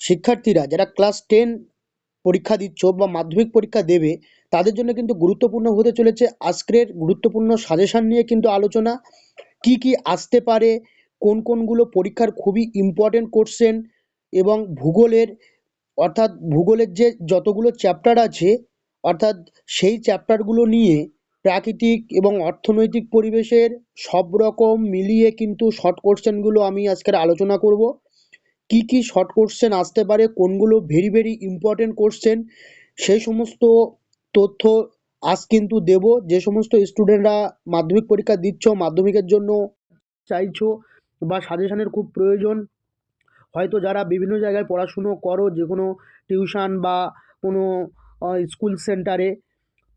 শিক্ষার্থীরা যারা class ten পরীক্ষা দিচ্ছ বা মাধ্যমিক পরীক্ষা দেবে, তাদের জন্য কিন্তু গুরুত্বপূর্ণ হতে চলেছে আজকের গুরুত্বপূর্ণ সাজেশান নিয়ে কিন্তু আলোচনা। কি কি আসতে পারে, কোন কোনগুলো পরীক্ষার খুবই ইম্পর্টেন্ট কোশ্চেন এবং ভূগোলের, অর্থাৎ ভূগোলের যে যতগুলো চ্যাপ্টার আছে, অর্থাৎ সেই চ্যাপ্টারগুলো নিয়ে প্রাকৃতিক এবং অর্থনৈতিক পরিবেশের সব রকম মিলিয়ে কিন্তু শর্ট কোশ্চেনগুলো আমি আজকের আলোচনা করব। কি কি শর্ট কোশ্চেন আসতে পারে, কোনগুলো ভেরি ভেরি ইম্পর্টেন্ট কোশ্চেন সেই সমস্ত তথ্য আজ কিন্তু দেব। যে সমস্ত স্টুডেন্টরা মাধ্যমিক পরীক্ষা দিচ্ছ, মাধ্যমিকের জন্য চাইছো বা সাজেশানের খুব প্রয়োজন, হয়তো যারা বিভিন্ন জায়গায় পড়াশুনো করো, যে কোনো টিউশন বা কোনো স্কুল সেন্টারে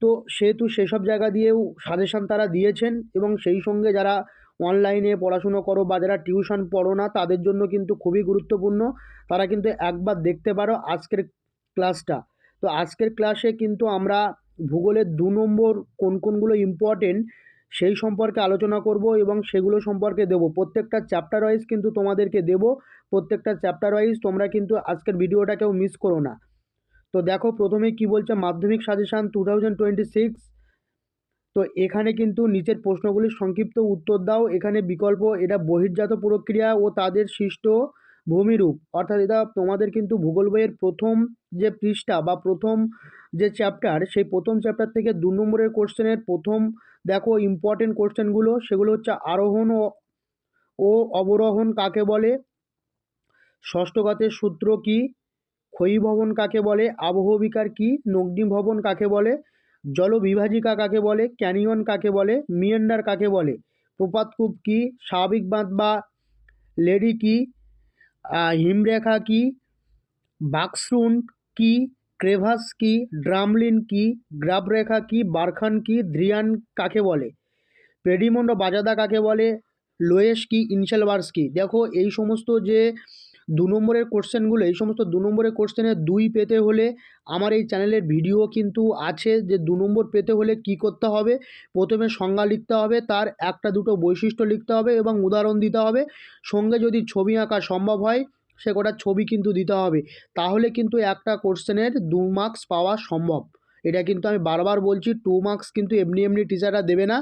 তো সেহেতু সেসব জায়গা দিয়েও সাজেশান তারা দিয়েছেন এবং সেই সঙ্গে যারা অনলাইনে পড়াশুনো করো বা যারা টিউশন পড়ো না, তাদের জন্য কিন্তু খুবই গুরুত্বপূর্ণ। তারা কিন্তু একবার দেখতে পারো আজকের ক্লাসটা তো আজকের ক্লাসে কিন্তু আমরা ভূগোলের দু নম্বর কোন কোনগুলো ইম্পর্টেন্ট সেই সম্পর্কে আলোচনা করব এবং সেগুলো সম্পর্কে দেবো। প্রত্যেকটা চ্যাপ্টার ওয়াইজ কিন্তু তোমাদেরকে দেবো। প্রত্যেকটা চ্যাপ্টার ওয়াইজ তোমরা কিন্তু আজকের ভিডিওটা কেউ মিস করো না। তো দেখো প্রথমে কি বলছে Madhyamik suggestion two thousand twenty six তো এখানে কিন্তু নিচের প্রশ্নগুলির সংক্ষিপ্ত উত্তর দাও। এখানে বিকল্প, এটা বহির্জাত প্রক্রিয়া ও তাদের সৃষ্ট ভূমিরূপ। অর্থাৎ এটা তোমাদের কিন্তু ভূগোল বইয়ের প্রথম যে পৃষ্ঠা বা প্রথম যে চ্যাপ্টার সেই প্রথম চ্যাপ্টার থেকে দু নম্বরের কোশ্চেনের প্রথম, দেখো ইম্পর্টেন্ট কোশ্চেনগুলো সেগুলো হচ্ছে আরোহণ ও ও অবরোহণ কাকে বলে? ষষ্ঠঘাতের সূত্র কি? ক্ষয়ীভবন কাকে বলে? আবহবিকার কি? নগ্নি ভবন কাকে বলে? জলবিভাজিকা কাকে বলে, ক্যানিয়ন কাকে বলে, মিয়েন্ডার কাকে বলে? প্রপাতকূপ কি, স্বাভাবিক বাঁধ বা লেডি কি হিমরেখা কি, বাক্সরুন কি, ক্রেভাস কি, ড্রামলিন কি, গ্রাবরেখা কি, বারখান কি, দ্রিয়ান কাকে বলে? পেডিমন্ড বাজাদা কাকে বলে? লোয়েস কি ইনসেলভার্স কি? দেখো, এই সমস্ত যে দু নম্বরের কোশ্চেনগুলো এই সমস্ত দু নম্বরের কোশ্চেনের দুই পেতে হলে আমার এই চ্যানেলের ভিডিও কিন্তু আছে যে দু নম্বর পেতে হলে কি করতে হবে? প্রথমে সংজ্ঞা লিখতে হবে, তার একটা দুটো বৈশিষ্ট্য লিখতে হবে এবং উদাহরণ দিতে হবে। সঙ্গে যদি ছবি আঁকা সম্ভব হয়, সে কটা ছবি কিন্তু দিতে হবে। তাহলে কিন্তু একটা কোশ্চেনের দু মার্কস পাওয়া সম্ভব। এটা কিন্তু আমি বারবার বলছি টু মার্কস কিন্তু এমনি এমনি টিচাররা দেবে না।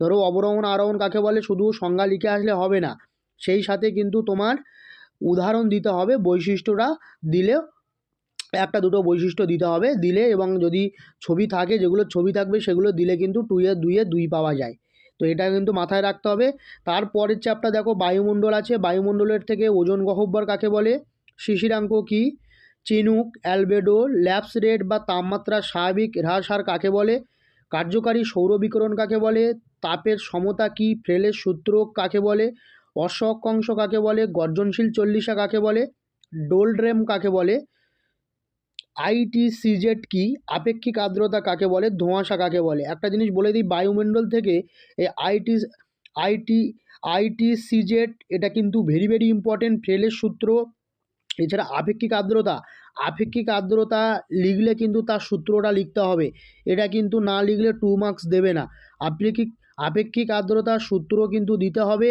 ধরো অবরোহণ আরোহণ কাকে বলে? শুধু সংজ্ঞা লিখে আসলে হবে না। সেই সাথে কিন্তু তোমার উদাহরণ দিতে হবে, বৈশিষ্ট্যটা দিলে, একটা দুটো বৈশিষ্ট্য দিতে হবে, দিলে এবং যদি ছবি থাকে, যেগুলো ছবি থাকবে সেগুলো দিলে কিন্তু টুয়ে দুইয়ে দুই পাওয়া যায়। তো এটা কিন্তু মাথায় রাখতে হবে। তারপরের চ্যাপ্টার দেখো, বায়ুমণ্ডল আছে। বায়ুমণ্ডলের থেকে ওজন গহব্বর কাকে বলে? শিশিরাঙ্ক কি? চিনুক, অ্যালবেডো, ল্যাপস রেট বা তাপমাত্রা স্বাভাবিক হ্রাস হার কাকে বলে? কার্যকারী সৌরবিকরণ কাকে বলে? তাপের সমতা কি? ফ্রেলের সূত্র কাকে বলে? অসক্ষাংশ কাকে বলে? গর্জনশীল চল্লিশা কাকে বলে? ডোলড্রেম কাকে বলে? আইটিসিজেড কি? আপেক্ষিক আর্দ্রতা কাকে বলে? ধোঁয়াশা কাকে বলে? একটা জিনিস বলে দিই, বায়ুমণ্ডল থেকে এই আইটি আইটি আইটি আইটিসিজেড এটা কিন্তু ভেরি ভেরি ইম্পর্টেন্ট ফ্রেলের সূত্র। এছাড়া আপেক্ষিক আর্দ্রতা আপেক্ষিক আর্দ্রতা লিখলে কিন্তু তার সূত্রটা লিখতে হবে। এটা কিন্তু না লিখলে টু মার্কস দেবে না। আপেক্ষিক আপেক্ষিক আর্দ্রতার সূত্র কিন্তু দিতে হবে।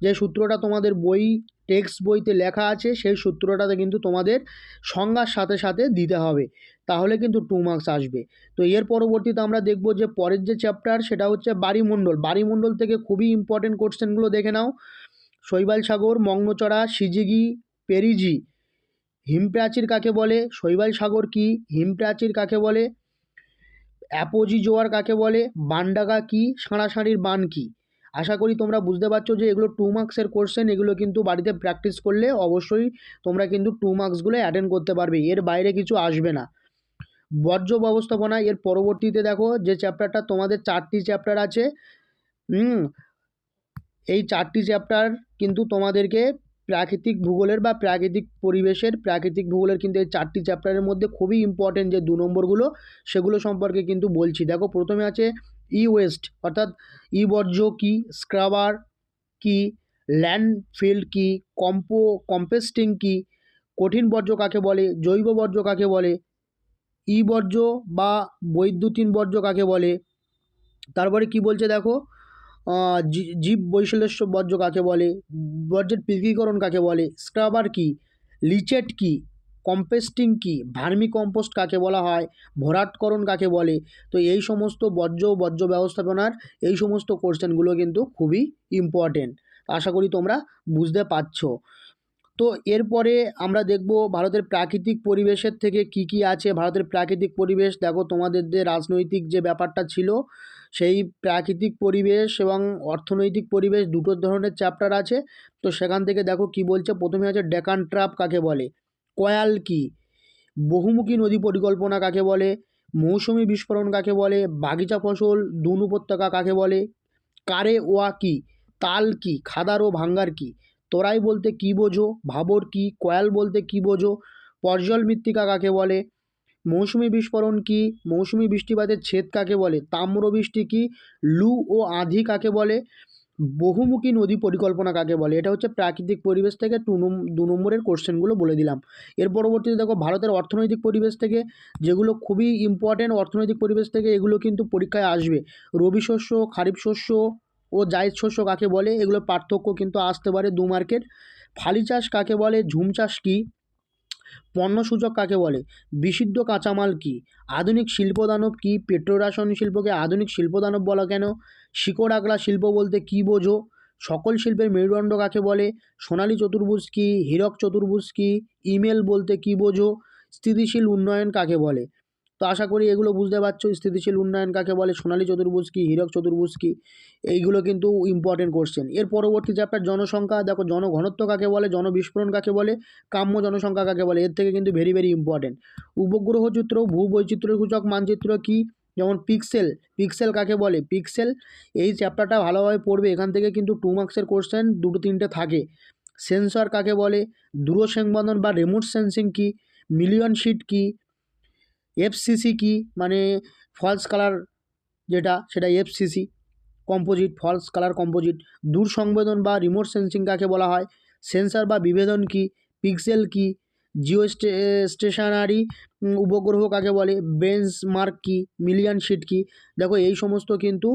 যে সূত্রটা তোমাদের বই টেক্সট বইতে লেখা আছে, সেই সূত্রটাতে কিন্তু তোমাদের সংজ্ঞার সাথে সাথে দিতে হবে। তাহলে কিন্তু টু মার্কস আসবে। তো এর পরবর্তীতে আমরা দেখব যে পরের যে চ্যাপ্টার সেটা হচ্ছে বাড়িমণ্ডল বাড়িমণ্ডল থেকে খুবই ইম্পর্টেন্ট কোশ্চেনগুলো দেখে নাও। শৈবাল সাগর মগ্নচড়া সিজিগি, পেরিজি। হিমপ্রাচীর কাকে বলে? শৈবাল সাগর কি? হিমপ্রাচীর কাকে বলে? অ্যাপোজি জোয়ার কাকে বলে? বানডাগা কি? সাঁড়াসাঁড়ির বান কী? আশা করি তোমরা বুঝতে পারছ যে এগুলো টু মার্কসের কোশ্চেন এগুলো কিন্তু বাড়িতে প্র্যাকটিস করলে অবশ্যই তোমরা কিন্তু টু মার্কসগুলো অ্যাটেন্ড করতে পারবে, এর বাইরে কিছু আসবে না। বর্জ্য ব্যবস্থাপনা, এর পরবর্তীতে দেখো যে চ্যাপ্টারটা তোমাদের চারটি চ্যাপ্টার আছে এই চারটি চ্যাপ্টার কিন্তু তোমাদেরকে প্রাকৃতিক ভূগোলের বা প্রাকৃতিক পরিবেশের, প্রাকৃতিক ভূগোলের কিন্তু এই চারটি চ্যাপ্টারের মধ্যে খুবই ইম্পর্টেন্ট যে দু নম্বরগুলো, সেগুলো সম্পর্কে কিন্তু বলছি। দেখো প্রথমে আছে ই ওয়েস্ট, অর্থাৎ ই বর্জ্য কী, স্ক্রাবার কী ল্যান্ডফিল্ড কী, কম্পো, কম্পোস্টিং কী, কঠিন বর্জ্য কাকে বলে, জৈব বর্জ্য কাকে বলে, ই বর্জ্য বা বৈদ্যুতিন বর্জ্য কাকে বলে, তারপরে কি বলছে দেখো জীব বৈশল্য বর্জ্য কাকে বলে, বর্জ্যের পৃথকীকরণ কাকে বলে, স্ক্রাবার কী, লিচেট কী কম্পোস্টিং কি? ভার্মি কম্পোস্ট কাকে বলা হয়? ভরাটকরণ কাকে বলে? তো এই সমস্ত বর্জ্য বর্জ্য ব্যবস্থাপনার এই সমস্ত কোশ্চেনগুলো কিন্তু খুবই ইম্পর্টেন্ট আশা করি তোমরা বুঝতে পারছ। তো এরপরে আমরা দেখব ভারতের প্রাকৃতিক পরিবেশের থেকে কি কি আছে। ভারতের প্রাকৃতিক পরিবেশ, দেখো তোমাদের যে রাজনৈতিক যে ব্যাপারটা ছিল, সেই প্রাকৃতিক পরিবেশ এবং অর্থনৈতিক পরিবেশ দুটো ধরনের চ্যাপ্টার আছে। তো সেখান থেকে দেখো কি বলছে? প্রথমে আছে ডেকান ট্রাপ কাকে বলে? কয়াল কি? বহুমুখী নদী পরিকল্পনা কাকে বলে? মৌসুমি বিস্ফোরণ কাকে বলে? বাগিচা ফসল, দুন উপত্যকা কাকে বলে? কারে ওয়া কি? তাল কি? খাদার ও ভাঙ্গার কি? তোরাই বলতে কী বোঝো? ভাবর কি? কয়াল বলতে কী বোঝো? পর্জল মৃত্তিকা কাকে বলে? মৌসুমি বিস্ফোরণ কি? মৌসুমি বৃষ্টিপাতের ছেদ কাকে বলে? তাম্রবৃষ্টি কি? লু ও আঁধি কাকে বলে? বহুমুখী নদী পরিকল্পনা কাকে বলে? এটা হচ্ছে প্রাকৃতিক পরিবেশ থেকে টু দু নম্বরের কোশ্চেনগুলো বলে দিলাম। এর পরবর্তীতে দেখো, ভারতের অর্থনৈতিক পরিবেশ থেকে যেগুলো খুবই ইম্পর্টেন্ট অর্থনৈতিক পরিবেশ থেকে এগুলো কিন্তু পরীক্ষায় আসবে। রবি শস্য, খারিফ শস্য ও জায়দ শস্য কাকে বলে? এগুলোর পার্থক্য কিন্তু আসতে পারে দু মার্কেট ফালি চাষ কাকে বলে? ঝুম চাষ কী? পণ্যসূচক কাকে বলে? বিশুদ্ধ কাঁচামাল কি? আধুনিক শিল্পদানব কি? পেট্রোরাসায়ন শিল্পকে আধুনিক শিল্পদানব বলা কেন? শিকড় আগলা শিল্প বলতে কি বোঝো? সকল শিল্পের মেরুদণ্ড কাকে বলে? সোনালী চতুর্ভুজ কি? হীরক চতুর্ভুজ কি? ইমেল বলতে কি বোঝো? স্থিতিশীল উন্নয়ন কাকে বলে? তো আশা করি এগুলো বুঝতে পারছ। স্থিতিশীল উন্নয়ন কাকে বলে? সোনালী চতুর্ভুজ কি হীরক চতুর্ভুজ কি এইগুলো কিন্তু ইম্পর্টেন্ট কোশ্চেন এর পরবর্তী চ্যাপ্টার জনসংখ্যা, দেখো জনঘনত্ব কাকে বলে? জনবিস্ফোরণ কাকে বলে? কাম্য জনসংখ্যা কাকে বলে? এর থেকে কিন্তু ভেরি ভেরি ইম্পর্টেন্ট উপগ্রহ চিত্র ভূবৈচিত্র্য সূচক, মানচিত্র কি? যেমন পিক্সেল পিক্সেল কাকে বলে? পিক্সেল এই চ্যাপ্টারটা ভালোভাবে পড়বে। এখান থেকে কিন্তু টু মার্কসের কোশ্চেন দুটো তিনটে থাকে। সেন্সর কাকে বলে? দূরসংবন্ধন বা রিমোট সেন্সিং কি? মিলিয়ন শিট কি? এফসিসি কি? মানে ফলস কালার যেটা, সেটা FCC composite false colour composite দূর সংবেদন বা রিমোট সেন্সিং কাকে বলা হয়? সেন্সার বা বিভেদন কি? পিক্সেল কি? জিও স্টেশনারি উপগ্রহ কাকে বলে? বেঞ্চ মার্ক কী? মিলিয়ান শিট কি? দেখো এই সমস্ত কিন্তু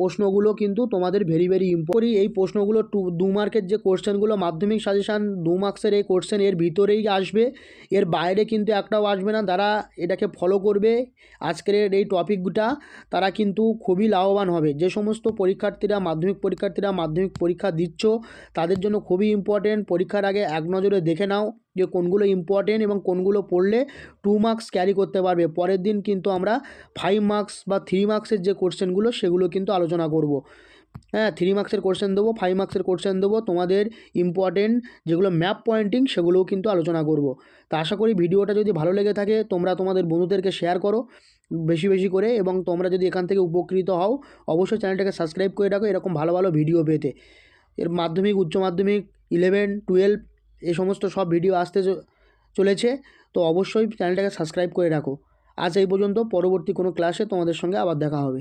প্রশ্নগুলো কিন্তু তোমাদের ভেরি ভেরি ইম্পর্টেন্ট এই প্রশ্নগুলো টু, দু মার্কের যে কোশ্চেনগুলো মাধ্যমিক সাজেশান দু মার্কসের এই কোশ্চেন এর ভিতরেই আসবে। এর বাইরে কিন্তু একটাও আসবে না। তারা এটাকে ফলো করবে আজকের এই টপিকটা তারা কিন্তু খুবই লাভবান হবে। যে সমস্ত পরীক্ষার্থীরা, মাধ্যমিক পরীক্ষার্থীরা মাধ্যমিক পরীক্ষা দিচ্ছ, তাদের জন্য খুবই ইম্পর্টেন্ট পরীক্ষার আগে এক নজরে দেখে নাও। যে কোনগুলো ইম্পর্টেন্ট এবং কোনগুলো পড়লে টু মার্কস ক্যারি করতে পারবে। পরের দিন কিন্তু আমরা ফাইভ মার্কস বা থ্রি মার্কসের যে কোশ্চেনগুলো সেগুলো কিন্তু আলোচনা করব। হ্যাঁ থ্রি মার্কসের কোশ্চেন দেবো ফাইভ মার্কসের কোশ্চেন দেবো, তোমাদের ইম্পর্টেন্ট যেগুলো ম্যাপ পয়েন্টিং সেগুলোও কিন্তু আলোচনা করব। তা আশা করি ভিডিওটা যদি ভালো লেগে থাকে, তোমরা তোমাদের বন্ধুদেরকে শেয়ার করো বেশি বেশি করে এবং তোমরা যদি এখান থেকে উপকৃত হও, অবশ্যই চ্যানেলটাকে সাবস্ক্রাইব করে রাখো, এরকম ভালো ভালো ভিডিও পেতে। এর মাধ্যমিক, উচ্চ মাধ্যমিক ইলেভেন টুয়েলভ এই সমস্ত সব ভিডিও আসতে চলেছে। তো অবশ্যই চ্যানেলটাকে সাবস্ক্রাইব করে রাখো। আজ এই পর্যন্ত, পরবর্তী কোনো ক্লাসে তোমাদের সঙ্গে আবার দেখা হবে।